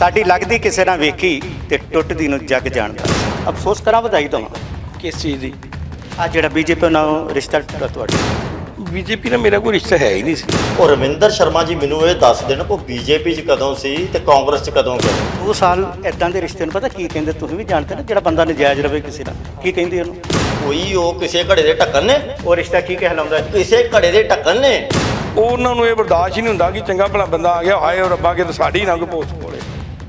ਸਾਡੀ ਲੱਗਦੀ ਕਿਸੇ ਨਾਲ ਵੇਖੀ ਤੇ ਟੁੱਟਦੀ ਨੂੰ ਜੱਗ ਜਾਣਦਾ। ਅਫਸੋਸ ਕਰਾਂ ਵਧਾਈ ਦਵਾਂ। ਕਿਸ ਚੀਜ਼ ਦੀ? ਆ ਜਿਹੜਾ ਬੀਜੇਪੀ ਨਾਲ ਰਿਸ਼ਤਾ ਟੁੱਟਾ ਤੁਹਾਡਾ। ਬੀਜੇਪੀ ਨਾਲ ਮੇਰਾ ਕੋਈ ਰਿਸ਼ਤਾ ਹੈ ਹੀ ਨਹੀਂ ਸੀ। ਉਹ ਰਵਿੰਦਰ ਸ਼ਰਮਾ ਜੀ ਮੈਨੂੰ ਇਹ ਦੱਸ ਦੇਣ ਉਹ ਬੀਜੇਪੀ 'ਚ ਕਦੋਂ ਸੀ ਤੇ ਕਾਂਗਰਸ 'ਚ ਕਦੋਂ ਗਏ ਦੋ ਸਾਲ ਇਦਾਂ ਦੇ ਰਿਸ਼ਤੇ ਨੂੰ ਪਤਾ ਕੀ ਕਹਿੰਦੇ ਤੁਸੀਂ ਵੀ ਜਾਣਦੇ ਨਾ ਜਿਹੜਾ ਬੰਦਾ ਨਜਾਇਜ਼ ਰਵੇ ਕਿਸੇ ਨਾਲ। ਕੀ ਕਹਿੰਦੇ ਉਹਨੂੰ? ਕੋਈ ਉਹ ਕਿਸੇ ਘੜੇ ਦੇ ਢੱਕਣ ਨੇ? ਉਹ ਰਿਸ਼ਤਾ ਕੀ ਕਹਿਲਾਉਂਦਾ ਕਿਸੇ ਘੜੇ ਦੇ ਢੱਕਣ ਨੇ? ਉਹ ਉਹਨਾਂ ਨੂੰ ਇਹ ਬਰਦਾਸ਼ਤ ਹੀ ਨਹੀਂ ਹੁੰਦਾ ਕਿ ਚੰਗਾ ਭਲਾ ਬੰਦਾ ਆ ਗਿਆ ਹਾਏ ਉਹ ਰੱਬਾ ਕਿ ਸਾਡੀ ਨਾ ਕੋਈ ਪੋਸਟ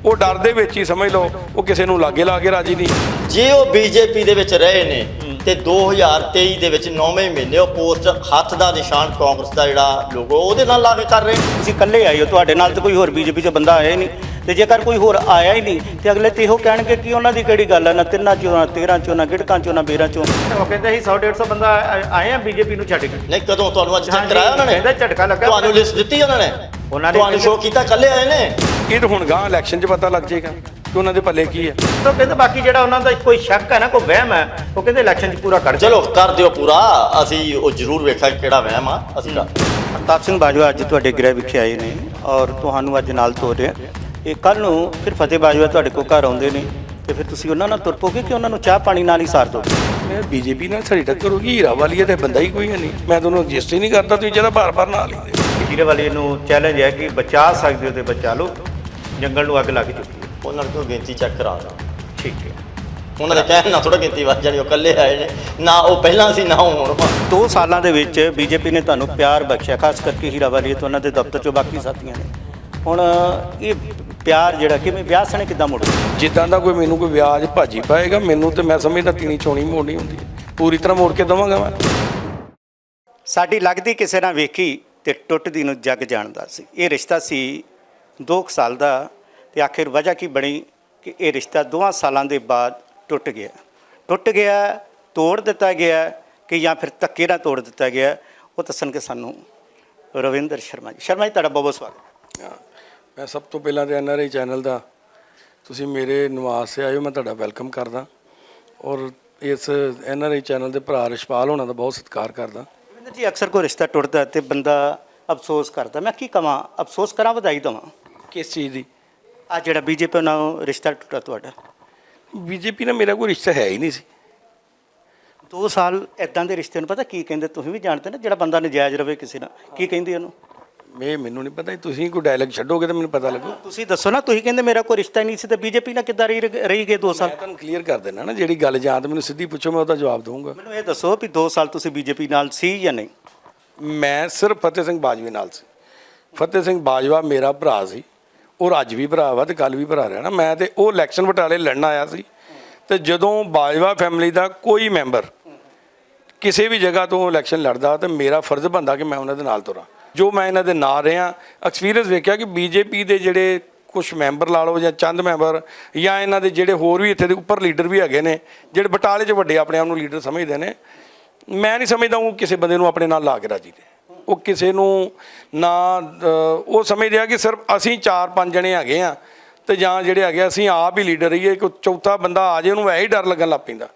ਉਹ ਡਰ ਦੇ ਵਿੱਚ ਹੀ ਸਮਝ ਲਓ ਉਹ ਕਿਸੇ ਨੂੰ ਲਾਗੇ ਲਾ ਕੇ ਰਾਜੀ ਨਹੀਂ। ਜੇ ਉਹ ਬੀਜੇਪੀ ਦੇ ਵਿੱਚ ਰਹੇ ਨੇ ਤੇ 2023 ਦੇ ਵਿੱਚ 9ਵੇਂ ਮਹੀਨੇ ਉਹ ਪੋਸਟ ਹੱਥ ਦਾ ਨਿਸ਼ਾਨ ਕਾਂਗਰਸ ਦਾ ਜਿਹੜਾ ਲੋਗੋ ਉਹਦੇ ਨਾਲ ਲਾ ਕੇ ਕਰ ਰਹੇ। ਤੁਸੀਂ ਇਕੱਲੇ ਆਏ ਹੋ ਤੁਹਾਡੇ ਨਾਲ ਤਾਂ ਕੋਈ ਹੋਰ ਬੀਜੇਪੀ 'ਚ ਬੰਦਾ ਆਇਆ ਹੀ ਨਹੀਂ। ਤੇ ਜੇਕਰ ਕੋਈ ਹੋਰ ਆਇਆ ਹੀ ਨਹੀਂ ਤੇ ਅਗਲੇ ਤੇ ਇਹੋ ਕਹਿਣਗੇ ਕਿ ਉਹਨਾਂ ਦੀ ਕਿਹੜੀ ਗੱਲ ਹੈ ਨਾ ਤਿੰਨਾਂ ਚੋਂ ਨਾ 13 ਚੋਂ ਨਾ ਗਿੜਕਾਂ ਚੋਂ ਨਾ ਬੇਰਾਂ ਚੋਂ। ਉਹ ਕਹਿੰਦੇ ਸੀ 100 150 ਬੰਦਾ ਆਏ ਆ ਬੀਜੇਪੀ ਨੂੰ ਛੱਡ ਕੇ। ਨਹੀਂ ਕਦੋਂ ਤੁਹਾਨੂੰ ਅੱਜ ਕਰਾਇਆ ਉਹਨਾਂ ਨੇ? ਇਹਦਾ ਝਟਕਾ ਲੱਗਾ। ਤੁਹਾਨੂੰ ਲਿਸਟ ਦਿੱਤੀ ਉਹਨਾਂ ਨੇ? ਉਹਨਾਂ ਨੇ ਤੁਹਾਨੂੰ ਸ਼ੋਅ ਕੀਤਾ ਕੱਲੇ ਆਏ ਨੇ? ਇਹ ਤਾਂ ਹੁਣ ਗਾਂ ਇਲੈਕਸ਼ਨ 'ਚ ਪਤਾ ਲੱਗ ਜਾਏਗਾ ਕਿ ਉਹਨਾਂ ਦੇ ਪੱਲੇ ਕੀ ਹੈ। ਤਾਂ ਕਹਿੰਦੇ ਬਾਕੀ ਜਿਹੜਾ ਉਹਨਾਂ ਦਾ ਕੋਈ ਸ਼ੱਕ ਹੈ ਨਾ ਕੋਈ ਵਹਿਮ ਹੈ ਉਹ ਕਹਿੰਦੇ ਇਲੈਕਸ਼ਨ 'ਚ ਪੂਰਾ ਕਰ ਚਲੋ ਕਰ ਦਿਓ ਪੂਰਾ ਅਸੀਂ ਉਹ ਜ਼ਰੂਰ ਵੇਖਿਆ ਕਿਹੜਾ ਵਹਿਮ ਆ ਅਸੀਂ ਕਰ ਪ੍ਰਤਾਪ ਸਿੰਘ ਬਾਜਵਾ ਅੱਜ ਤੁਹਾਡੇ ਗ੍ਰਹਿ ਵਿਖੇ ਆਏ ਨੇ ਔਰ ਤੁਹਾਨੂੰ ਅੱਜ ਨਾਲ ਤੋਰ ਰਿਹਾ ਇਹ ਕੱਲ ਨੂੰ ਫਿਰ ਫਤਿਹ ਬਾਜਵਾ ਤੁਹਾਡੇ ਕੋਲ ਘਰ ਆਉਂਦੇ ਨੇ ਤੇ ਫਿਰ ਤੁਸੀਂ ਉਹਨਾਂ ਨਾਲ ਤੁਰ ਪੋਗੇ ਕਿ ਉਹਨਾਂ ਨੂੰ ਚਾਹ ਪਾਣੀ ਨਾਲ ਹੀ ਸਾਰ ਦੋਗੇ ਮੈਂ ਬੀਜੇਪੀ ਨਾਲ ਸਾਡੀ ਟੱਕਰ ਹੋ ਗਈ ਹੀਰਾ ਵਾਲੀਆ ਤੇ ਬੰਦਾ ਹੀ ਕੋਈ ਹੈ ਨਹੀਂ। ਮੈਂ ਤੁਹਾਨੂੰ ਰਜਿਸਟਰ ਹੀ ਨਹੀਂ ਕਰਦਾ ਤੁਸੀਂ ਜਿਹੜਾ ਬਾਰ-ਬਾਰ ਨਾਲ ਲੈਂਦੇ ਜਿਹੜੇ ਵਾਲੇ ਨੂੰ ਚੈਲੰਜ ਹੈ ਕਿ ਬਚਾ ਸਕਦੇ ਹੋ ਤੇ ਬਚਾ ਲਓ। ਜੰਗਲ ਨੂੰ ਅੱਗ ਲੱਗ ਚੁੱਕੀ ਹੈ। ਉਹਨਾਂ ਨੂੰ ਗਿਣਤੀ ਚੈੱਕ ਕਰਾ ਦਾਂ? ਠੀਕ ਹੈ। ਉਹਨਾਂ ਨੇ ਕਹਿਣ ਨਾ ਥੋੜਾ ਗਿਣਤੀ ਵੱਧ ਜਾਣੀ ਉਹ ਕੱਲੇ ਆਏ ਨੇ। ਨਾ ਉਹ ਪਹਿਲਾਂ ਸੀ ਨਾ ਹੁਣ। ਵਾ। ਦੋ ਸਾਲਾਂ ਦੇ ਵਿੱਚ ਬੀਜੇਪੀ ਨੇ ਤੁਹਾਨੂੰ ਪਿਆਰ ਬਖਸ਼ਿਆ ਖਾਸ ਕਰਕੇ ਹੀਰਾ ਵਾਲੀ ਤੋਂ ਉਹਨਾਂ ਦੇ ਦਫ਼ਤਰ ਚੋਂ ਬਾਕੀ ਸਾਥੀਆਂ ਨੇ। ਹੁਣ ਇਹ ਪਿਆਰ ਜਿਹੜਾ ਕਿਵੇਂ ਵਿਆਹ ਸਣੇ ਕਿੱਦਾਂ ਮੁੜੂ ਜਿੱਦਾਂ ਦਾ ਕੋਈ ਮੈਨੂੰ ਕੋਈ ਵਿਆਜ ਭਾਜੀ ਪਾਏਗਾ ਮੈਨੂੰ ਤੇ ਮੈਂ ਸਮਝਦਾ ਤੀਣੀ ਚੋਣੀ ਮੋੜਨੀ ਹੁੰਦੀ। ਹੈ ਪੂਰੀ ਤਰ੍ਹਾਂ ਮੋੜ ਕੇ ਦਵਾਂਗਾ ਮੈਂ। ਸਾਡੀ ਲੱਗਦੀ ਕਿਸੇ ਨਾਲ ਵੇਖੀ ਤੇ ਟੁੱਟਦੀ ਨੂੰ ਜੱਗ ਜਾਣਦਾ ਸੀ। ਇਹ ਰਿਸ਼ਤਾ ਸੀ 2 ਸਾਲ ਦਾ ਤੇ ਆਖਿਰ ਵਜ੍ਹਾ ਕੀ ਬਣੀ ਕਿ ਇਹ ਰਿਸ਼ਤਾ ਦੋਵਾਂ ਸਾਲਾਂ ਦੇ ਬਾਅਦ ਟੁੱਟ ਗਿਆ। ਟੁੱਟ ਗਿਆ ਤੋੜ ਦਿੱਤਾ ਗਿਆ ਕਿ ਜਾਂ ਫਿਰ ਧੱਕੇ ਨਾਲ ਤੋੜ ਦਿੱਤਾ ਗਿਆ ਉਹ ਦੱਸਣਗੇ ਸਾਨੂੰ ਰਵਿੰਦਰ ਸ਼ਰਮਾ ਜੀ। ਸ਼ਰਮਾ ਜੀ ਤੁਹਾਡਾ ਬਹੁਤ ਬਹੁਤ ਸਵਾਗਤ। ਮੈਂ ਸਭ ਤੋਂ ਪਹਿਲਾਂ ਤੇ ਐਨਆਰਆਈ ਚੈਨਲ ਦਾ ਤੁਸੀਂ ਮੇਰੇ ਨਿਵਾਸ 'ਤੇ ਆਇਓ ਮੈਂ ਤੁਹਾਡਾ ਵੈਲਕਮ ਕਰਦਾ ਔਰ ਇਸ ਐਨਆਰਆਈ ਚੈਨਲ ਦੇ ਭਰਾ ਰਿਸ਼ਪਾਲ ਹੋਣਾ ਦਾ ਬਹੁਤ ਸਤਿਕਾਰ ਕਰਦਾ। ਰਵਿੰਦਰ ਜੀ ਅਕਸਰ ਕੋਈ ਰਿਸ਼ਤਾ ਟੁੱਟਦਾ ਤੇ ਬੰਦਾ ਅਫਸੋਸ ਕਰਦਾ। ਮੈਂ ਕੀ ਕਵਾਂ? ਅਫਸੋਸ ਕਰਾਂ ਵਧਾਈ ਦਵਾਂ? ਕਿਸ ਚੀਜ਼ ਦੀ? ਆ ਜਿਹੜਾ ਬੀਜੇਪੀ ਨਾਲ ਰਿਸ਼ਤਾ ਟੁੱਟਾ ਤੁਹਾਡਾ। ਬੀਜੇਪੀ ਨਾਲ ਮੇਰਾ ਕੋਈ ਰਿਸ਼ਤਾ ਹੈ ਹੀ ਨਹੀਂ ਸੀ। ਦੋ ਸਾਲ ਇਦਾਂ ਦੇ ਰਿਸ਼ਤੇ ਨੂੰ ਪਤਾ ਕੀ ਕਹਿੰਦੇ ਤੁਸੀਂ ਵੀ ਜਾਣਦੇ ਨਾ ਜਿਹੜਾ ਬੰਦਾ ਨਜਾਇਜ਼ ਰਵੇ ਕਿਸੇ ਨਾਲ ਕੀ ਕਹਿੰਦੇ ਉਹਨੂੰ? ਮੈਂ ਮੈਨੂੰ ਨਹੀਂ ਪਤਾ ਤੁਸੀਂ ਕੋਈ ਡਾਇਲੌਗ ਛੱਡੋਗੇ ਤਾਂ ਮੈਨੂੰ ਪਤਾ ਲੱਗੂ। ਤੁਸੀਂ ਦੱਸੋ ਨਾ ਤੁਸੀਂ ਕਹਿੰਦੇ ਮੇਰਾ ਕੋਈ ਰਿਸ਼ਤਾ ਨਹੀਂ ਸੀ ਤੇ ਬੀਜੇਪੀ ਨਾਲ ਕਿੱਦਾਂ ਰਹੀ ਰਹੀ ਗਏ ਦੋ ਸਾਲ? ਮੈਂ ਤੁਹਾਨੂੰ ਕਲੀਅਰ ਕਰ ਦੇਣਾ ਨਾ ਜਿਹੜੀ ਗੱਲ ਜਾਂ ਤਾਂ ਮੈਨੂੰ ਸਿੱਧੀ ਪੁੱਛੋ ਮੈਂ ਉਹਦਾ ਜਵਾਬ ਦਊਂਗਾ। ਮੈਨੂੰ ਇਹ ਦੱਸੋ ਵੀ ਦੋ ਸਾਲ ਤੁਸੀਂ ਬੀਜੇਪੀ ਨਾਲ ਸੀ ਜਾਂ ਨਹੀਂ? ਮੈਂ ਸਿਰਫ ਫਤਿਹ ਸਿੰਘ ਬਾਜਵੇ ਨਾਲ ਸੀ। ਫਤਿਹ ਸਿੰਘ ਬਾਜਵਾ ਮੇਰਾ ਭਰਾ ਸੀ। ਉਹ ਅੱਜ ਵੀ ਭਰਾ ਵਾ ਤੇ ਕੱਲ ਵੀ ਭਰਾ ਰਹਿਣਾ। ਮੈਂ ਤੇ ਉਹ ਇਲੈਕਸ਼ਨ ਬਟਾਲੇ ਲੜਨ ਆਇਆ ਸੀ ਤੇ ਜਦੋਂ ਬਾਜਵਾ ਫੈਮਿਲੀ ਦਾ ਕੋਈ ਮੈਂਬਰ ਕਿਸੇ ਵੀ ਜਗ੍ਹਾ ਤੋਂ ਇਲੈਕਸ਼ਨ ਲੜਦਾ ਤੇ ਮੇਰਾ ਫਰਜ਼ ਬਣਦਾ ਕਿ ਮੈਂ ਉਹਨਾਂ ਦੇ ਨਾਲ ਤੁਰਾਂ। ਜੋ ਮੈਂ ਇਹਨਾਂ ਦੇ ਨਾਲ ਰਿਹਾ ਐਕਸਪੀਰੀਅੰਸ ਵੇਖਿਆ ਕਿ ਬੀਜੇਪੀ ਦੇ ਜਿਹੜੇ ਕੁਝ ਮੈਂਬਰ ਲਾ ਲਓ ਜਾਂ ਚੰਦ ਮੈਂਬਰ ਜਾਂ ਇਹਨਾਂ ਦੇ ਜਿਹੜੇ ਹੋਰ ਵੀ ਇੱਥੇ ਦੇ ਉੱਪਰ ਲੀਡਰ ਵੀ ਹੈਗੇ ਨੇ, ਜਿਹੜੇ ਬਟਾਲੇ 'ਚ ਵੱਡੇ ਆਪਣੇ ਆਪ ਨੂੰ ਲੀਡਰ ਸਮਝਦੇ ਨੇ, ਮੈਂ ਨਹੀਂ ਸਮਝਦਾ ਉਹ ਕਿਸੇ ਬੰਦੇ ਨੂੰ ਆਪਣੇ ਨਾਲ ਲਾ ਕੇ ਰਾਜੀ ਨੇ ਉਹ ਕਿਸੇ ਨੂੰ ਨਾ ਉਹ ਸਮਝਦੇ ਆ ਕਿ ਸਿਰਫ ਅਸੀਂ ਚਾਰ ਪੰਜ ਜਣੇ ਹੈਗੇ ਆ ਤੇ ਜਾਂ ਜਿਹੜੇ ਹੈਗੇ ਆ, ਅਸੀਂ ਆਪ ਹੀ ਲੀਡਰ ਰਹੀਏ ਕੋਈ ਚੌਥਾ ਬੰਦਾ ਆ ਜੇ ਉਹਨੂੰ ਵੈਸੇ ਹੀ ਡਰ ਲੱਗਣ ਲੱਗ ਪੈਂਦਾ।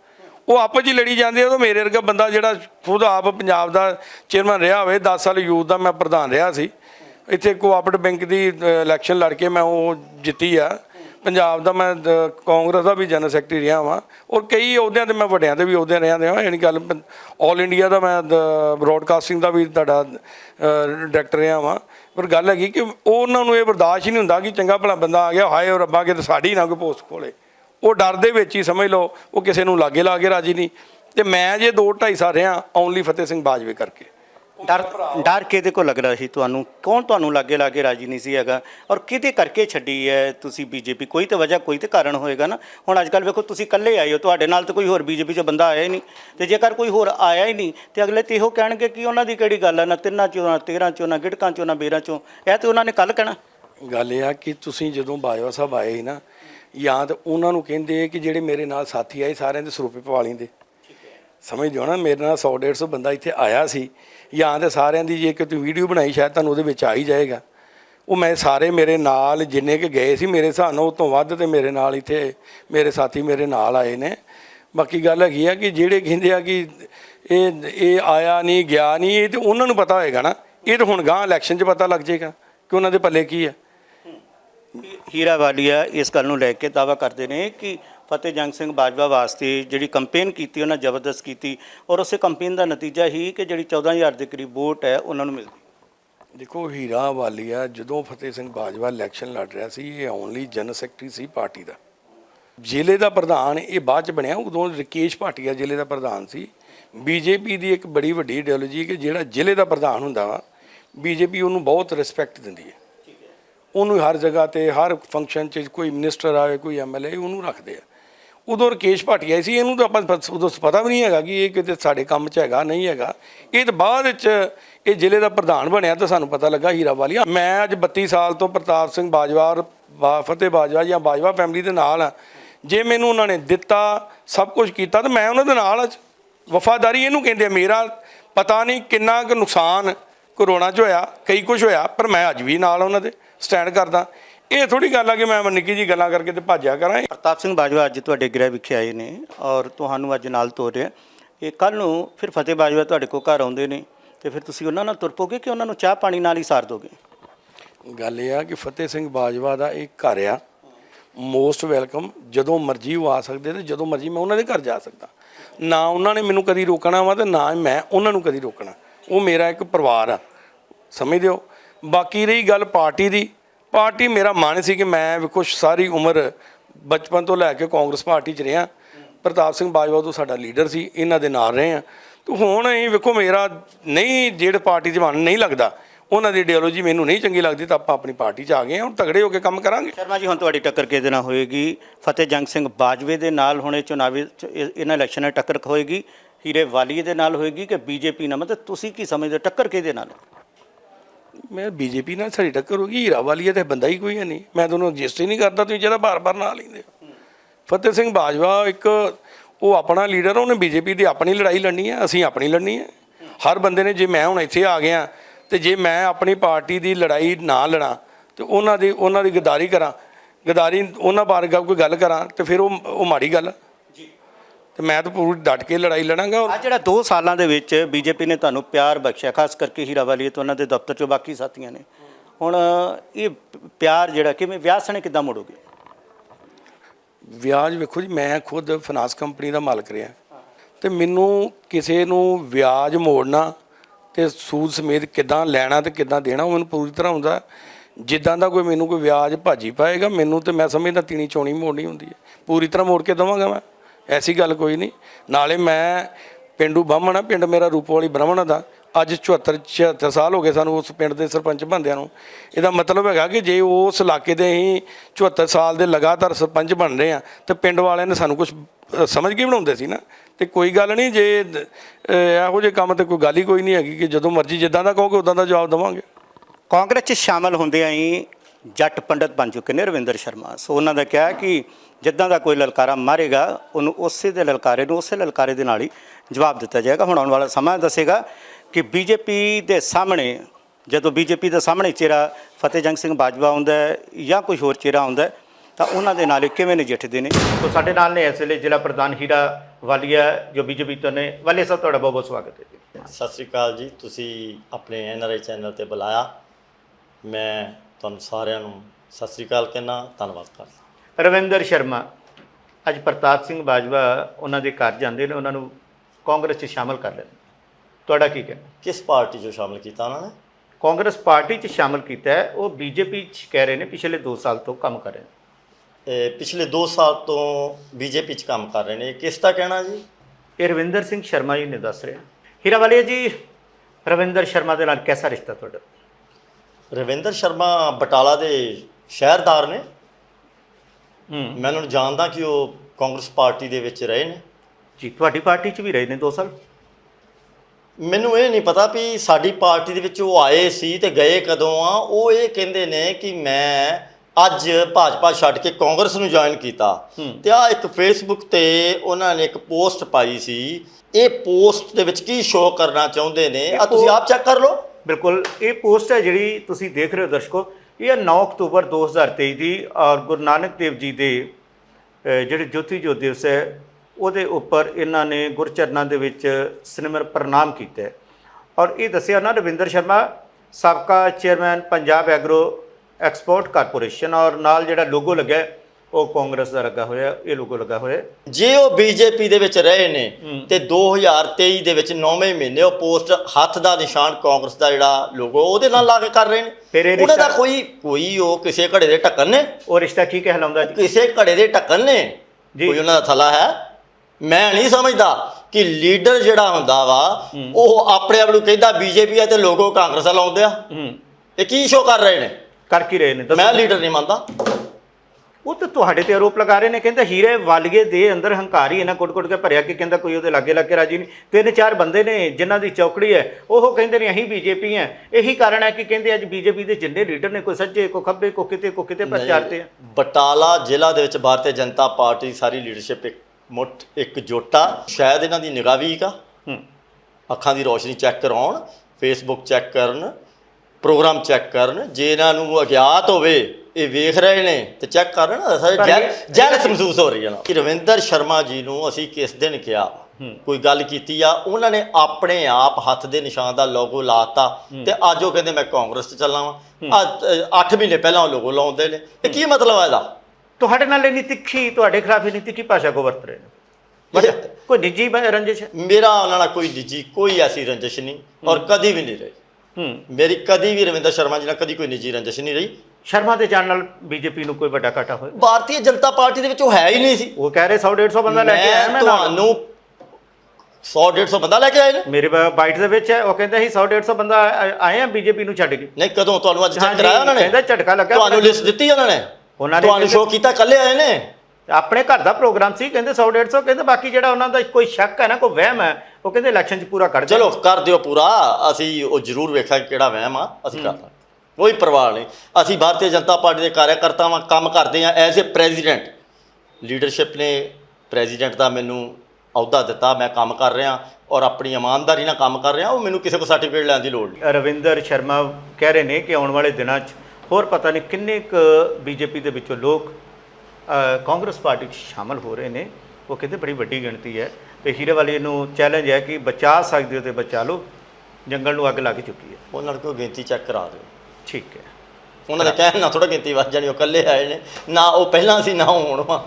ਉਹ ਆਪਸ 'ਚ ਹੀ ਲੜੀ ਜਾਂਦੇ ਆ ਉਹ ਮੇਰੇ ਵਰਗਾ ਬੰਦਾ ਜਿਹੜਾ ਖੁਦ ਆਪ ਪੰਜਾਬ ਦਾ ਚੇਅਰਮੈਨ ਰਿਹਾ ਹੋਵੇ 10 ਸਾਲ ਯੂਥ ਦਾ ਮੈਂ ਪ੍ਰਧਾਨ ਰਿਹਾ ਸੀ। ਇੱਥੇ ਕੋਆਪਰੇਟਿਵ ਬੈਂਕ ਦੀ ਇਲੈਕਸ਼ਨ ਲੜ ਕੇ ਮੈਂ ਉਹ ਜਿੱਤੀ ਆ। ਪੰਜਾਬ ਦਾ ਮੈਂ ਕਾਂਗਰਸ ਦਾ ਵੀ ਜਨਰਲ ਸੈਕਟਰੀ ਰਿਹਾ ਵਾਂ। ਔਰ ਕਈ ਅਹੁਦਿਆਂ ਤੇ ਮੈਂ ਵੱਡਿਆਂ ਤੇ ਵੀ ਅਹੁਦਿਆਂ ਰਿਹਾ ਦੇ ਹਾਂ ਯਾਨੀ ਗੱਲ ਆਲ ਇੰਡੀਆ ਦਾ ਮੈਂ ਬ੍ਰੌਡਕਾਸਟਿੰਗ ਦਾ ਵੀ ਤੁਹਾਡਾ ਡਾਇਰੈਕਟਰ ਰਿਹਾ ਵਾਂ। ਪਰ ਗੱਲ ਹੈਗੀ ਕਿ ਉਹਨਾਂ ਨੂੰ ਇਹ ਬਰਦਾਸ਼ਤ ਹੀ ਨਹੀਂ ਹੁੰਦਾ ਕਿ ਚੰਗਾ ਭਲਾ ਬੰਦਾ ਆ ਗਿਆ, ਹਾਏ ਉਹ ਰੱਬਾ ਕਿ ਸਾਡੀ ਨਾ ਕੋਈ ਪੋਸਟ ਖੋਲੇ। ਉਹ ਡਰ ਦੇ ਵਿੱਚ ਹੀ ਸਮਝ ਲਓ, ਉਹ ਕਿਸੇ ਨੂੰ ਲਾਗੇ ਲਾਗੇ ਰਾਜੀ ਨਹੀਂ। ਤੇ ਮੈਂ ਜੇ 2 2.5 ਸਾਲ ਰਿਹਾ ਓਨਲੀ ਫਤਿਹ ਸਿੰਘ ਬਾਜਵੇ ਕਰਕੇ। ਡਰ ਡਰ ਕਿਹਦੇ ਕੋ ਲੱਗਦਾ ਸੀ ਤੁਹਾਨੂੰ? ਕੌਣ ਤੁਹਾਨੂੰ ਲਾਗੇ ਲਾਗੇ ਰਾਜੀ ਨਹੀਂ ਸੀ ਹੈਗਾ? ਔਰ ਕਿਹਦੇ ਕਰਕੇ ਛੱਡੀ ਹੈ ਤੁਸੀਂ ਬੀਜੇਪੀ? ਕੋਈ ਤਾਂ ਵਜ੍ਹਾ, ਕੋਈ ਤਾਂ ਕਾਰਨ ਹੋਏਗਾ ਨਾ। ਹੁਣ ਅੱਜ ਕੱਲ੍ਹ ਵੇਖੋ, ਤੁਸੀਂ ਇਕੱਲੇ ਆਏ ਹੋ, ਤੁਹਾਡੇ ਨਾਲ ਤਾਂ ਕੋਈ ਹੋਰ ਬੀਜੇਪੀ 'ਚ ਬੰਦਾ ਆਇਆ ਹੀ ਨਹੀਂ। ਤੇ ਜੇਕਰ ਕੋਈ ਹੋਰ ਆਇਆ ਹੀ ਨਹੀਂ, ਤੇ ਅਗਲੇ ਤੇ ਇਹੋ ਕਹਿਣਗੇ ਕਿ ਉਹਨਾਂ ਦੀ ਕਿਹੜੀ ਗੱਲ ਹੈ ਨਾ ਤਿੰਨਾਂ ਚੋਂ, ਨਾ 13 ਚੋਂ, ਨਾ ਗਿੜਕਾਂ ਚੋਂ, ਨਾ ਬੇਰਾਂ ਚੋਂ। ਇਹ ਤੇ ਉਹਨਾਂ ਨੇ ਕੱਲ ਕਹਿਣਾ। ਗੱਲ ਇਹ ਆ ਕਿ ਤੁਸੀਂ ਜਦੋਂ ਬਾਜਵਾ ਸਾਹਿਬ ਆਏ ਸੀ ਨਾ, ਜਾਂ ਤਾਂ ਉਹਨਾਂ ਨੂੰ ਕਹਿੰਦੇ ਕਿ ਜਿਹੜੇ ਮੇਰੇ ਨਾਲ ਸਾਥੀ ਆਏ, ਸਾਰਿਆਂ ਦੇ ਸਰੂਪੇ ਪਵਾ ਲੈਂਦੇ। ਸਮਝ ਹੋ ਨਾ, ਮੇਰੇ ਨਾਲ 100 150 ਬੰਦਾ ਇੱਥੇ ਆਇਆ ਸੀ। ਜਾਂ ਤੇ ਸਾਰਿਆਂ ਦੀ ਜੇ ਕਿ ਤੁਸੀਂ ਵੀਡੀਓ ਬਣਾਈ, ਸ਼ਾਇਦ ਤੁਹਾਨੂੰ ਉਹਦੇ ਵਿੱਚ ਆ ਹੀ ਜਾਏਗਾ। ਉਹ ਮੈਂ ਸਾਰੇ ਮੇਰੇ ਨਾਲ ਜਿੰਨੇ ਕਿ ਗਏ ਸੀ, ਮੇਰੇ ਹਿਸਾਬ ਨਾਲ ਉਹ ਤੋਂ ਵੱਧ ਤੇ ਮੇਰੇ ਨਾਲ ਇੱਥੇ ਮੇਰੇ ਸਾਥੀ ਮੇਰੇ ਨਾਲ ਆਏ ਨੇ। ਬਾਕੀ ਗੱਲ ਹੈਗੀ ਆ ਕਿ ਜਿਹੜੇ ਕਹਿੰਦੇ ਆ ਕਿ ਇਹ ਇਹ ਆਇਆ ਨਹੀਂ, ਗਿਆ ਨਹੀਂ, ਇਹ ਤੇ ਉਹਨਾਂ ਨੂੰ ਪਤਾ ਹੋਏਗਾ ਨਾ। ਇਹ ਤਾਂ ਹੁਣ ਗਾਂ ਇਲੈਕਸ਼ਨ 'ਚ ਪਤਾ ਲੱਗ ਜਾਏਗਾ ਕਿ ਉਹਨਾਂ ਦੇ ਪੱਲੇ ਕੀ ਆ। ਹੀਰਾ ਵਾਲੀਆ ਇਸ ਗੱਲ ਨੂੰ ਲੈ ਕੇ ਦਾਵਾ ਕਰਦੇ ਨੇ ਕਿ ਫਤਿਹ ਜੰਗ ਸਿੰਘ ਬਾਜਵਾ ਵਾਸਤੇ ਜਿਹੜੀ ਕੰਪੇਨ ਕੀਤੀ ਉਹਨਾਂ ਜ਼ਬਰਦਸਤ ਕੀਤੀ ਔਰ ਉਸੇ ਕੰਪੇਨ ਦਾ ਨਤੀਜਾ ਹੀ ਕਿ ਜਿਹੜੀ 14000 ਦੇ ਕਰੀਬ ਵੋਟ ਹੈ ਉਹਨਾਂ ਨੂੰ ਮਿਲਦੀ। ਦੇਖੋ ਹੀਰਾ ਵਾਲੀਆ ਜਦੋਂ ਫਤਿਹ ਸਿੰਘ ਬਾਜਵਾ ਇਲੈਕਸ਼ਨ ਲੜ ਰਿਹਾ ਸੀ ਇਹ ਓਨਲੀ ਜਨਰਲ ਸੈਕਟਰੀ ਸੀ ਪਾਰਟੀ ਦਾ। ਜ਼ਿਲ੍ਹੇ ਦਾ ਪ੍ਰਧਾਨ ਇਹ ਬਾਅਦ ਚ ਬਣਿਆ ਉਦੋਂ ਰਕੇਸ਼ ਭਾਟੀਆ ਜ਼ਿਲ੍ਹੇ ਦਾ ਪ੍ਰਧਾਨ ਸੀ। ਬੀਜੇਪੀ ਦੀ ਇੱਕ ਬੜੀ ਵੱਡੀ ਆਈਡੀਓਲੋਜੀ ਕਿ ਜਿਹੜਾ ਜ਼ਿਲ੍ਹੇ ਦਾ ਪ੍ਰਧਾਨ ਹੁੰਦਾ ਵਾ ਬੀਜੇਪੀ ਉਹਨੂੰ ਬਹੁਤ ਰਿਸਪੈਕਟ ਦਿੰਦੀ ਹੈ। ਉਹਨੂੰ ਹਰ ਜਗ੍ਹਾ ਤੇ ਹਰ ਫੰਕਸ਼ਨ 'ਚ ਕੋਈ ਮਿਨਿਸਟਰ ਆਵੇ ਕੋਈ ਐਮਐਲਏ ਉਹਨੂੰ ਰੱਖਦੇ ਆ। ਉਦੋਂ ਰਕੇਸ਼ ਭਾਟੀਆ ਸੀ, ਇਹਨੂੰ ਤਾਂ ਆਪਾਂ ਉਦੋਂ ਪਤਾ ਵੀ ਨਹੀਂ ਹੈਗਾ ਕਿ ਇਹ ਕਿਤੇ ਸਾਡੇ ਕੰਮ 'ਚ ਹੈਗਾ, ਨਹੀਂ ਹੈਗਾ। ਇਹ ਤਾਂ ਬਾਅਦ ਵਿੱਚ ਇਹ ਜ਼ਿਲ੍ਹੇ ਦਾ ਪ੍ਰਧਾਨ ਬਣਿਆ ਤਾਂ ਸਾਨੂੰ ਪਤਾ ਲੱਗਾ ਹੀਰਾ ਵਾਲੀਆ ਮੈਂ ਅੱਜ 32 ਸਾਲ ਤੋਂ ਪ੍ਰਤਾਪ ਸਿੰਘ ਬਾਜਵਾ ਔਰ ਬਾ- ਫਤਿਹ ਬਾਜਵਾ ਜਾਂ ਬਾਜਵਾ ਫੈਮਿਲੀ ਦੇ ਨਾਲ ਆ। ਜੇ ਮੈਨੂੰ ਉਹਨਾਂ ਨੇ ਦਿੱਤਾ, ਸਭ ਕੁਝ ਕੀਤਾ, ਤਾਂ ਮੈਂ ਉਹਨਾਂ ਦੇ ਨਾਲ ਅੱਜ ਵਫਾਦਾਰੀ ਇਹਨੂੰ ਕਹਿੰਦੇ ਆ, ਮੇਰਾ ਪਤਾ ਨਹੀਂ ਕਿੰਨਾ ਕੁ ਨੁਕਸਾਨ ਕਰੋਨਾ 'ਚ ਹੋਇਆ, ਕਈ ਕੁਝ ਹੋਇਆ, ਪਰ ਮੈਂ ਅੱਜ ਵੀ ਨਾਲ ਉਹਨਾਂ ਦੇ ਸਟੈਂਡ ਕਰਦਾ। ਇਹ ਥੋੜੀ ਗੱਲ ਆ ਕਿ ਮੈਂ ਨਿੱਕੀ ਜੀ ਗੱਲਾਂ ਕਰਕੇ ਤੇ ਭਾਜਿਆ ਕਰਾਂ। ਪ੍ਰਤਾਪ ਸਿੰਘ ਬਾਜਵਾ ਅੱਜ ਤੁਹਾਡੇ ਗ੍ਰਹਿ ਵਿਖੇ ਆਏ ਨੇ ਔਰ ਤੁਹਾਨੂੰ ਅੱਜ ਨਾਲ ਤੋਰ ਰਿਹਾ ਇਹ ਕੱਲ ਨੂੰ ਫਿਰ ਫਤਿਹ ਬਾਜਵਾ ਤੁਹਾਡੇ ਕੋਲ ਘਰ ਆਉਂਦੇ ਨੇ ਤੇ ਫਿਰ ਤੁਸੀਂ ਉਹਨਾਂ ਨਾਲ ਤੁਰ ਪੋਗੇ ਕਿ ਉਹਨਾਂ ਨੂੰ ਚਾਹ ਪਾਣੀ ਨਾਲ ਹੀ ਸਾਰ ਦੋਗੇ? ਗੱਲ ਇਹ ਆ ਕਿ ਫਤਿਹ ਸਿੰਘ ਬਾਜਵਾ ਦਾ ਇੱਕ ਘਰ ਆ। ਮੋਸਟ ਵੈਲਕਮ ਜਦੋਂ ਮਰਜ਼ੀ ਉਹ ਆ ਸਕਦੇ ਤੇ ਜਦੋਂ ਮਰਜ਼ੀ ਮੈਂ ਉਹਨਾਂ ਦੇ ਘਰ ਜਾ ਸਕਦਾ। ਨਾ ਉਹਨਾਂ ਨੇ ਮੈਨੂੰ ਕਦੀ ਰੋਕਣਾ ਵਾ ਤੇ ਨਾ ਮੈਂ ਉਹਨਾਂ ਨੂੰ ਕਦੀ ਰੋਕਣਾ। ਉਹ ਮੇਰਾ ਇੱਕ ਪਰਿਵਾਰ ਆ। ਸਮਝਦੇ ਹੋ ਬਾਕੀ ਰਹੀ ਗੱਲ ਪਾਰਟੀ ਦੀ ਪਾਰਟੀ ਮੇਰਾ ਮਨ ਸੀ ਕਿ ਮੈਂ ਵੇਖੋ ਸਾਰੀ ਉਮਰ ਬਚਪਨ ਤੋਂ ਲੈ ਕੇ ਕਾਂਗਰਸ ਪਾਰਟੀ 'ਚ ਰਿਹਾ। ਪ੍ਰਤਾਪ ਸਿੰਘ ਬਾਜਵਾ ਤੋਂ ਸਾਡਾ ਲੀਡਰ ਸੀ, ਇਹਨਾਂ ਦੇ ਨਾਲ ਰਹੇ ਆ ਤੇ ਹੁਣ ਇਹ ਵੇਖੋ ਮੇਰਾ ਨਹੀਂ, ਜਿਹੜੇ ਪਾਰਟੀ 'ਚ ਮਨ ਨਹੀਂ ਲੱਗਦਾ, ਉਹਨਾਂ ਦੀ ਆਈਡੀਓਲੋਜੀ ਮੈਨੂੰ ਨਹੀਂ ਚੰਗੀ ਲੱਗਦੀ ਤਾਂ ਆਪਾਂ ਆਪਣੀ ਪਾਰਟੀ 'ਚ ਆ ਗਏ ਹਾਂ, ਹੁਣ ਤਗੜੇ ਹੋ ਕੇ ਕੰਮ ਕਰਾਂਗੇ। ਸ਼ਰਮਾ ਜੀ, ਹੁਣ ਤੁਹਾਡੀ ਟੱਕਰ ਕਿਹਦੇ ਨਾਲ ਹੋਏਗੀ? ਫਤਿਹ ਜੰਗ ਸਿੰਘ ਬਾਜਵੇ ਦੇ ਨਾਲ ਹੁਣੇ ਚੁਣਾਵੀ ਚ- ਇਹਨਾਂ ਇਲੈਕਸ਼ਨਾਂ 'ਚ ਟੱਕਰ ਹੋਏਗੀ। ਹੀਰੇ ਵਾਲੀਏ ਦੇ ਨਾਲ ਹੋਏਗੀ ਕਿ ਬੀਜੇਪੀ ਨਾਲ? ਮਤਲਬ ਤੁਸੀਂ ਕੀ ਸਮਝਦੇ ਹੋ, ਟੱਕਰ ਕਿਹਦੇ ਨਾਲ? ਮੈਂ ਬੀਜੇਪੀ ਨਾਲ ਸਾਡੀ ਟੱਕਰ ਹੋ ਗਈ ਹੀਰਾ ਵਾਲੀਆ ਤੇ ਬੰਦਾ ਹੀ ਕੋਈ ਹੈ ਨਹੀਂ। ਮੈਂ ਤੁਹਾਨੂੰ ਰਜਿਸਟਰ ਹੀ ਨਹੀਂ ਕਰਦਾ ਤੁਸੀਂ ਜਿਹੜਾ ਬਾਰ-ਬਾਰ ਨਾਂ ਲੈਂਦੇ ਹੋ। ਫਤਿਹ ਸਿੰਘ ਬਾਜਵਾ ਇੱਕ ਉਹ ਆਪਣਾ ਲੀਡਰ ਉਹਨੇ ਬੀਜੇਪੀ ਦੀ ਆਪਣੀ ਲੜਾਈ ਲੜਨੀ ਹੈ ਅਸੀਂ ਆਪਣੀ ਲੜਨੀ ਹੈ ਹਰ ਬੰਦੇ ਨੇ ਜੇ ਮੈਂ ਹੁਣ ਇੱਥੇ ਆ ਗਿਆ ਤੇ ਜੇ ਮੈਂ ਆਪਣੀ ਪਾਰਟੀ ਦੀ ਲੜਾਈ ਨਾ ਲੜਾਂ ਤੇ ਉਹਨਾਂ ਦੀ ਉਹਨਾਂ ਦੀ ਗਦਾਰੀ ਕਰਾਂ ਗਦਾਰੀ ਉਹਨਾਂ ਬਾਰੇ ਕੋਈ ਗੱਲ ਕਰਾਂ ਤੇ ਫਿਰ ਉਹ ਉਹ ਮਾੜੀ ਗੱਲ ਤੇ ਮੈਂ ਤਾਂ ਪੂਰੀ ਡਟ ਕੇ ਲੜਾਈ ਲੜਾਂਗਾ ਔਰ ਆ ਜਿਹੜਾ 2 ਸਾਲਾਂ ਦੇ ਵਿੱਚ ਬੀਜੇਪੀ ਨੇ ਤੁਹਾਨੂੰ ਪਿਆਰ ਬਖਸ਼ਿਆ ਖਾਸ ਕਰਕੇ ਹੀਰਾ ਵਾਲੀਏ ਤੋਂ ਉਹਨਾਂ ਦੇ ਦਫ਼ਤਰ ਚੋਂ ਬਾਕੀ ਸਾਥੀਆਂ ਨੇ। ਹੁਣ ਇਹ ਪਿਆਰ ਜਿਹੜਾ ਕਿਵੇਂ ਵਿਆਹ ਸਣੇ ਕਿੱਦਾਂ ਮੁੜੋਗੇ? ਵਿਆਜ ਵੇਖੋ ਜੀ ਮੈਂ ਖੁਦ ਫਾਈਨਾਂਸ ਕੰਪਨੀ ਦਾ ਮਾਲਕ ਰਿਹਾ। ਤੇ ਮੈਨੂੰ ਕਿਸੇ ਨੂੰ ਵਿਆਜ ਮੋੜਨਾ ਤੇ ਸੂਦ ਸਮੇਤ ਕਿੱਦਾਂ ਲੈਣਾ ਤੇ ਕਿੱਦਾਂ ਦੇਣਾ ਉਹ ਮੈਨੂੰ ਪੂਰੀ ਤਰ੍ਹਾਂ ਹੁੰਦਾ। ਜਿੱਦਾਂ ਦਾ ਕੋਈ ਮੈਨੂੰ ਕੋਈ ਵਿਆਜ ਭਾਜੀ ਪਾਏਗਾ ਮੈਨੂੰ ਤੇ ਮੈਂ ਸਮਝਦਾ ਤੀਣੀ ਚੋਣੀ ਮੋੜਨੀ ਹੁੰਦੀ ਹੈ। ਪੂਰੀ ਤਰ੍ਹਾਂ ਮੋੜ ਕੇ ਦਵਾਂਗਾ ਮੈਂ। ਐਸੀ ਗੱਲ ਕੋਈ ਨਹੀਂ। ਨਾਲੇ ਮੈਂ ਪਿੰਡੂ ਬਾਹਮਣ ਆ, ਪਿੰਡ ਮੇਰਾ ਰੂਪਵਾਲੀ ਬ੍ਰਾਹਮਣ ਦਾ। ਅੱਜ 74 76 ਸਾਲ ਹੋ ਗਏ ਸਾਨੂੰ ਉਸ ਪਿੰਡ ਦੇ ਸਰਪੰਚ ਬੰਦਿਆਂ ਨੂੰ। ਇਹਦਾ ਮਤਲਬ ਹੈਗਾ ਕਿ ਜੇ ਉਸ ਇਲਾਕੇ ਦੇ ਅਸੀਂ 74 ਸਾਲ ਦੇ ਲਗਾਤਾਰ ਸਰਪੰਚ ਬਣ ਰਹੇ ਆ ਤੇ ਪਿੰਡ ਵਾਲਿਆਂ ਨੇ ਸਾਨੂੰ ਕੁਝ ਸਮਝ ਕੇ ਬਣਾਉਂਦੇ ਸੀ ਨਾ। ਤੇ ਕੋਈ ਗੱਲ ਨਹੀਂ, ਜੇ ਇਹੋ ਜਿਹੇ ਕੰਮ ਤੇ ਕੋਈ ਗੱਲ ਹੀ ਕੋਈ ਨਹੀਂ ਹੈਗੀ ਕਿ ਜਦੋਂ ਮਰਜ਼ੀ ਜਿੱਦਾਂ ਦਾ ਕਹੋਗੇ, ਉਦਾਂ ਦਾ ਜਵਾਬ ਦੇਵਾਂਗੇ। ਕਾਂਗਰਸ 'ਚ ਸ਼ਾਮਲ ਹੁੰਦਿਆਂ ਹੀ ਜੱਟ ਪੰਡਤ ਬਣ ਚੁੱਕੇ ਨੇ ਰਵਿੰਦਰ ਸ਼ਰਮਾ। ਸੋ ਉਹਨਾਂ ਦਾ ਕਿਹਾ ਕਿ ਜਿੱਦਾਂ ਦਾ ਕੋਈ ਲਲਕਾਰਾ ਮਾਰੇਗਾ ਉਹਨੂੰ ਉਸੇ ਦੇ ਲਲਕਾਰੇ ਨੂੰ ਉਸੇ ਲਲਕਾਰੇ ਦੇ ਨਾਲ ਹੀ ਜਵਾਬ ਦਿੱਤਾ ਜਾਏਗਾ। ਹੁਣ ਆਉਣ ਵਾਲਾ ਸਮਾਂ ਦੱਸੇਗਾ ਕਿ ਬੀਜੇਪੀ ਦੇ ਸਾਹਮਣੇ ਜਦੋਂ ਬੀਜੇਪੀ ਦੇ ਸਾਹਮਣੇ ਚਿਹਰਾ ਫਤਿਹ ਜੰਗ ਸਿੰਘ ਬਾਜਵਾ ਆਉਂਦਾ ਹੈ ਜਾਂ ਕੋਈ ਹੋਰ ਚਿਹਰਾ ਆਉਂਦਾ ਹੈ, ਤਾਂ ਉਹਨਾਂ ਦੇ ਨਾਲ ਕਿਵੇਂ ਨਜਿੱਠਦੇ ਨੇ? ਸੋ ਸਾਡੇ ਨਾਲ ਨੇ ਇਸ ਵੇਲੇ ਜ਼ਿਲ੍ਹਾ ਪ੍ਰਧਾਨ ਹੀਰਾ ਵਾਲੀਆ ਜੋ ਬੀਜੇਪੀ ਤੋਂ ਨੇ। ਵਾਲੀਆ ਸਾਹਿਬ ਤੁਹਾਡਾ ਬਹੁਤ ਬਹੁਤ ਸਵਾਗਤ ਹੈ ਜੀ। ਸਤਿ ਸ੍ਰੀ ਅਕਾਲ ਜੀ। ਤੁਸੀਂ ਆਪਣੇ ਐਨਆਰਆਈ ਚੈਨਲ ਤੇ ਬੁਲਾਇਆ। ਮੈਂ ਤੁਹਾਨੂੰ ਸਾਰਿਆਂ ਨੂੰ ਸਤਿ ਸ੍ਰੀ ਅਕਾਲ ਕਹਿਣਾ ਧੰਨਵਾਦ ਕਰਦਾ। ਰਵਿੰਦਰ ਸ਼ਰਮਾ ਅੱਜ ਪ੍ਰਤਾਪ ਸਿੰਘ ਬਾਜਵਾ ਉਹਨਾਂ ਦੇ ਘਰ ਜਾਂਦੇ ਨੇ ਉਹਨਾਂ ਨੂੰ ਕਾਂਗਰਸ 'ਚ ਸ਼ਾਮਲ ਕਰ ਲੈਣ ਤੁਹਾਡਾ ਕੀ ਕਹਿਣਾ? ਕਿਸ ਪਾਰਟੀ 'ਚੋਂ ਸ਼ਾਮਲ ਕੀਤਾ ਉਹਨਾਂ ਨੇ? ਕਾਂਗਰਸ ਪਾਰਟੀ 'ਚ ਸ਼ਾਮਲ ਕੀਤਾ ਹੈ ਉਹ ਬੀਜੇਪੀ 'ਚ ਕਹਿ ਰਹੇ ਨੇ ਪਿਛਲੇ 2 ਸਾਲ ਤੋਂ ਕੰਮ ਕਰ ਰਹੇ ਨੇ। ਇਹ ਪਿਛਲੇ 2 ਸਾਲ ਤੋਂ ਬੀਜੇਪੀ 'ਚ ਕੰਮ ਕਰ ਰਹੇ ਨੇ ਕਿਸ ਦਾ ਕਹਿਣਾ ਜੀ? ਇਹ ਰਵਿੰਦਰ ਸਿੰਘ ਸ਼ਰਮਾ ਜੀ ਨੇ ਦੱਸ ਰਹੇ ਹੀਰਾ ਵਾਲੀਆ ਜੀ ਰਵਿੰਦਰ ਸ਼ਰਮਾ ਦੇ ਨਾਲ ਕਿਹਦਾ ਰਿਸ਼ਤਾ ਤੁਹਾਡਾ? ਰਵਿੰਦਰ ਸ਼ਰਮਾ ਬਟਾਲਾ ਦੇ ਸ਼ਹਿਰਦਾਰ ਨੇ। ਹੂੰ। ਮੈਂ ਉਹਨਾਂ ਨੂੰ ਜਾਣਦਾ ਕਿ ਉਹ ਕਾਂਗਰਸ ਪਾਰਟੀ ਦੇ ਵਿੱਚ ਰਹੇ ਨੇ। ਜੀ ਤੁਹਾਡੀ ਪਾਰਟੀ 'ਚ ਵੀ ਰਹੇ ਨੇ 2 ਸਾਲ? ਮੈਨੂੰ ਇਹ ਨਹੀਂ ਪਤਾ ਵੀ ਸਾਡੀ ਪਾਰਟੀ ਦੇ ਵਿੱਚ ਉਹ ਆਏ ਸੀ ਤੇ ਗਏ ਕਦੋਂ ਆ। ਉਹ ਇਹ ਕਹਿੰਦੇ ਨੇ ਕਿ ਮੈਂ ਅੱਜ ਭਾਜਪਾ ਛੱਡ ਕੇ ਕਾਂਗਰਸ ਨੂੰ ਜੁਆਇਨ ਕੀਤਾ। ਤੇ ਆ ਇੱਕ ਫੇਸਬੁੱਕ ਤੇ ਉਹਨਾਂ ਨੇ ਇੱਕ ਪੋਸਟ ਪਾਈ ਸੀ। ਇਹ ਪੋਸਟ ਦੇ ਵਿੱਚ ਕੀ ਸ਼ੋਅ ਕਰਨਾ ਚਾਹੁੰਦੇ ਨੇ? ਆ ਤੁਸੀਂ ਆਪ ਚੈੱਕ ਕਰ ਲਓ। ਬਿਲਕੁਲ, ਇਹ ਪੋਸਟ ਹੈ ਜਿਹੜੀ ਤੁਸੀਂ ਦੇਖ ਰਹੇ ਹੋ ਦਰਸ਼ਕੋ, ਇਹ ਹੈ 9 ਅਕਤੂਬਰ 2023 ਦੀ ਔਰ ਗੁਰੂ ਨਾਨਕ ਦੇਵ ਜੀ ਦੇ ਜਿਹੜੇ ਜੋਤੀ ਜੋਤ ਦਿਵਸ ਹੈ, ਉਹਦੇ ਉੱਪਰ ਇਹਨਾਂ ਨੇ ਗੁਰਚਰਨਾਂ ਦੇ ਵਿੱਚ ਸਿਨਮਰ ਪ੍ਰਣਾਮ ਕੀਤਾ ਔਰ ਇਹ ਦੱਸਿਆ ਨਾ ਰਵਿੰਦਰ ਸ਼ਰਮਾ, ਸਾਬਕਾ chairman Punjab agro export corporation, ਔਰ ਨਾਲ ਜਿਹੜਾ ਲੋਗੋ ਲੱਗਿਆ ਉਹ ਕਾਂਗਰਸ ਦਾ ਲੱਗਾ ਹੋਇਆ ਇਹ ਲੋਗੋ ਲੱਗਾ ਹੋਇਆ। ਜੇ ਉਹ ਬੀਜੇਪੀ ਦੇ ਵਿੱਚ ਰਹੇ ਨੇ ਤੇ 2023 ਦੇ ਵਿੱਚ 9ਵੇਂ ਮਹੀਨੇ ਉਹ ਪੋਸਟ ਹੱਥ ਦਾ ਨਿਸ਼ਾਨ ਕਾਂਗਰਸ ਦਾ ਜਿਹੜਾ ਲੋਗੋ ਉਹਦੇ ਨਾਲ ਲਾ ਕੇ ਕਰ ਰਹੇ ਨੇ। ਉਹਨਾਂ ਦਾ ਕੋਈ ਕੋਈ ਉਹ ਕਿਸੇ ਘੜੇ ਦੇ ਢੱਕਣ ਨੇ। ਉਹ ਰਿਸ਼ਤਾ ਕੀ ਕਹਿਲਾਉਂਦਾ ਜੀ? ਕਿਸੇ ਘੜੇ ਦੇ ਢੱਕਣ ਨੇ। ਕੋਈ ਉਹਨਾਂ ਦਾ ਥਲਾ ਹੈ। ਮੈਂ ਨਹੀਂ ਸਮਝਦਾ ਕਿ ਲੀਡਰ ਜਿਹੜਾ ਹੁੰਦਾ ਵਾ ਉਹ ਆਪਣੇ ਆਪ ਨੂੰ ਕਹਿੰਦਾ ਬੀਜੇਪੀ ਹੈ ਤੇ ਲੋਗੋ ਕਾਂਗਰਸ ਦਾ ਲਾਉਂਦੇ ਆ। ਇਹ ਕੀ ਸ਼ੋ ਕਰ ਰਹੇ ਨੇ? ਕਰ ਕੀ ਰਹੇ ਨੇ? ਮੈਂ ਲੀਡਰ ਨਹੀਂ ਮੰਨਦਾ। ਉਹ ਤਾਂ ਤੁਹਾਡੇ ਤੇ ਆਰੋਪ ਲਗਾ ਰਹੇ ਨੇ ਕਹਿੰਦਾ ਹੀਰੇ ਵਾਲੀਏ ਦੇ ਅੰਦਰ ਹੰਕਾਰੀ ਇਹਨਾਂ ਕੁੱਟ-ਕੁੱਟ ਕੇ ਭਰਿਆ ਕਿ ਕਹਿੰਦਾ ਕੋਈ ਉਹਦੇ ਲਾਗੇ ਲੱਗੇ ਰਾਜੀ ਨਹੀਂ। ਤਿੰਨ ਚਾਰ ਬੰਦੇ ਨੇ ਜਿਨ੍ਹਾਂ ਦੀ ਚੌਕੜੀ ਹੈ ਉਹ ਕਹਿੰਦੇ ਨੇ ਅਸੀਂ ਬੀਜੇਪੀ ਹੈ। ਇਹੀ ਕਾਰਨ ਹੈ ਕਿ ਕਹਿੰਦੇ ਅੱਜ ਬੀਜੇਪੀ ਦੇ ਜਿੰਨੇ ਲੀਡਰ ਨੇ ਕੋਈ ਸੱਜੇ ਕੋਈ ਖੱਬੇ ਕੋਈ ਕਿਤੇ ਕੋਈ ਕਿਤੇ ਪ੍ਰਚਾਰਤੇ ਆ। ਬਟਾਲਾ ਜ਼ਿਲ੍ਹਾ ਦੇ ਵਿੱਚ ਭਾਰਤੀ ਜਨਤਾ ਪਾਰਟੀ ਦੀ ਸਾਰੀ ਲੀਡਰਸ਼ਿਪ ਇੱਕ ਮੁੱਠ ਇੱਕ ਜੋਟਾ। ਸ਼ਾਇਦ ਇਹਨਾਂ ਦੀ ਨਿਗਾਹ ਵੀਕ ਆ। ਹੂੰ। ਅੱਖਾਂ ਦੀ ਰੋਸ਼ਨੀ ਚੈੱਕ ਕਰਾਉਣ ਫੇਸਬੁੱਕ ਚੈੱਕ ਕਰਨ ਪ੍ਰੋਗਰਾਮ ਚੈੱਕ ਕਰਨ। ਜੇ ਇਹਨਾਂ ਨੂੰ ਅਗਿਆਤ ਹੋਵੇ ਇਹ ਵੇਖ ਰਹੇ ਨੇ ਤੇ ਚੈੱਕ ਕਰਨ ਸਾਰੇ ਪਰ ਜੈਲ ਇਹ- ਜੈਲਸ ਮਹਿਸੂਸ ਹੋ ਰਹੀ ਹੈ ਨਾ। ਕਿ ਰਵਿੰਦਰ ਸ਼ਰਮਾ ਜੀ ਨੂੰ ਅਸੀਂ ਕਿਸ ਦਿਨ ਕਿਹਾ? ਕੋਈ ਗੱਲ ਕੀਤੀ ਆ? ਉਹਨਾਂ ਨੇ ਆਪਣੇ ਆਪ ਹੱਥ ਦੇ ਨਿਸ਼ਾਨ ਦਾ ਲੋਗੋ ਲਾਤਾ ਤੇ ਅੱਜ ਉਹ ਕਹਿੰਦੇ ਮੈਂ ਕਾਂਗਰਸ 'ਚ ਚੱਲਾਂ ਵਾਂ। ਅੱਜ 8 ਮਹੀਨੇ ਪਹਿਲਾਂ ਉਹ ਲੋਗੋ ਲਾਉਂਦੇ ਨੇ। ਇਹ ਕੀ ਮਤਲਬ ਹੈ ਇਹਦਾ? ਤੁਹਾਡੇ ਨਾਲ ਇੰਨੀ ਤਿੱਖੀ ਤੁਹਾਡੇ ਖਿਲਾਫ ਇੰਨੀ ਤਿੱਖੀ ਭਾਸ਼ਾ ਕੋ ਵਰਤ ਰਹੇ ਨੇ? ਕੋਈ ਨਿੱਜੀ ਰੰਜਿਸ਼? ਮੇਰਾ ਉਹਨਾਂ ਨਾਲ ਕੋਈ ਨਿੱਜੀ ਕੋਈ ਐਸੀ ਰੰਜਿਸ਼ ਨਹੀਂ ਔਰ ਕਦੀ ਵੀ ਨਹੀਂ ਰਹੀ। ਹੂੰ। ਮੇਰੀ ਕਦੀ ਵੀ ਰਵਿੰਦਰ ਸ਼ਰਮਾ ਜੀ ਨਾਲ ਕਦੀ ਕੋਈ ਨਿੱਜੀ ਰੰਜਿਸ਼ ਨਹੀਂ ਰਹੀ। ਸ਼ਰਮਾ ਦੇ ਜਾਣ ਨਾਲ ਬੀਜੇਪੀ ਨੂੰ ਕੋਈ ਵੱਡਾ ਘਾਟਾ ਹੋਇਆ? ਭਾਰਤੀ ਜਨਤਾ ਪਾਰਟੀ ਦੇ ਵਿੱਚ ਉਹ ਹੈ ਹੀ ਨਹੀਂ ਸੀ। ਉਹ ਕਹਿ ਰਹੇ 100 150 ਬੰਦਾ ਲੈ ਕੇ ਆਇਆ ਮੈਂ। ਤੁਹਾਨੂੰ 100 150 ਬੰਦਾ ਲੈ ਕੇ ਆਏ ਨੇ। ਮੇਰੇ ਬਾਈਟ ਦੇ ਵਿੱਚ ਹੈ ਉਹ ਕਹਿੰਦਾ ਸੀ 100 150 ਬੰਦਾ ਆਏ ਆ ਬੀਜੇਪੀ ਨੂੰ ਛੱਡ ਕੇ। ਨਹੀਂ ਕਦੋਂ ਤੁਹਾਨੂੰ ਅੱਜ ਚੈੱਕ ਕਰਾਇਆ ਉਹਨਾਂ ਨੇ? ਕਹਿੰਦਾ ਝਟਕਾ ਲੱਗਾ। ਤੁਹਾਨੂੰ। ਲਿਸਟ ਦਿੱਤੀ ਉਹਨਾਂ ਨੇ? ਉਹਨਾਂ ਨੇ ਤੁਹਾਨੂੰ ਸ਼ੋਅ ਕੀਤਾ ਕੱਲੇ ਆਏ ਨੇ? ਆਪਣੇ ਘਰ ਦਾ ਪ੍ਰੋਗਰਾਮ ਸੀ ਕਹਿੰਦੇ 100 150 ਕਹਿੰਦੇ ਬਾਕੀ ਜਿਹੜਾ ਉਹਨਾਂ ਦਾ ਕੋਈ ਸ਼ੱਕ ਹੈ ਨਾ ਕੋਈ ਵਹਿਮ ਹੈ ਉਹ ਕਹਿੰਦੇ ਇਲੈਕਸ਼ਨ 'ਚ ਪੂਰਾ ਕਰ ਚਲੋ ਕਰ ਦਿਓ ਪੂਰਾ ਅਸੀਂ ਉਹ ਜ਼ਰੂਰ ਵੇਖਾਂਗੇ ਕਿਹੜਾ ਵਹਿਮ ਆ ਅਸੀਂ ਕਰ ਦਾਂਗੇ। ਕੋਈ ਪਰਵਾਹ ਨਹੀਂ ਅਸੀਂ ਭਾਰਤੀ ਜਨਤਾ ਪਾਰਟੀ ਦੇ ਕਾਰਜਕਰਤਾ ਵਾਂ ਕੰਮ ਕਰਦੇ ਆ ਐਜ਼ ਅ ਪ੍ਰੈਜ਼ੀਡੈਂਟ। ਲੀਡਰਸ਼ਿਪ ਨੇ ਪ੍ਰੈਜ਼ੀਡੈਂਟ ਦਾ ਮੈਨੂੰ ਅਹੁਦਾ ਦਿੱਤਾ ਮੈਂ ਕੰਮ ਕਰ ਰਿਹਾ ਔਰ ਆਪਣੀ ਇਮਾਨਦਾਰੀ ਨਾਲ ਕੰਮ ਕਰ ਰਿਹਾ ਉਹ ਮੈਨੂੰ ਕਿਸੇ ਕੋ ਸਰਟੀਫਿਕੇਟ ਲੈਣ ਦੀ ਲੋੜ ਨਹੀਂ। ਰਵਿੰਦਰ ਸ਼ਰਮਾ ਕਹਿ ਰਹੇ ਨੇ ਕਿ ਆਉਣ ਵਾਲੇ ਦਿਨਾਂ 'ਚ ਹੋਰ ਪਤਾ ਨਹੀਂ ਕਿੰਨੇ ਕੁ ਬੀਜੇਪੀ ਦੇ ਵਿੱਚੋਂ ਲੋਕ ਕਾਂਗਰਸ ਪਾਰਟੀ 'ਚ ਸ਼ਾਮਲ ਹੋ ਰਹੇ ਨੇ। ਉਹ ਕਹਿੰਦੇ ਬੜੀ ਵੱਡੀ ਗਿਣਤੀ ਹੈ ਤੇ ਹੀਰੇ ਵਾਲੇ ਨੂੰ ਚੈਲੰਜ ਹੈ ਕਿ ਬਚਾ ਸਕਦੇ ਹੋ ਤੇ ਬਚਾ ਲਓ। ਜੰਗਲ ਨੂੰ ਅੱਗ ਲੱਗ ਚੁੱਕੀ ਹੈ। ਉਹਨਾਂ ਨੂੰ ਕੋਈ ਗਿਣਤੀ ਚੈੱਕ ਕਰਾ ਦਿਓ। ਠੀਕ ਹੈ। ਉਹਨਾਂ ਦੇ ਕਹਿਣ ਨਾਲ ਥੋੜਾ ਗਿਣਤੀ ਵੱਧ ਜਾਣੀ, ਉਹ ਇਕੱਲੇ ਆਏ ਨੇ। ਨਾ ਉਹ ਪਹਿਲਾਂ ਸੀ, ਨਾ ਉਹ ਹੁਣ ਵਾ।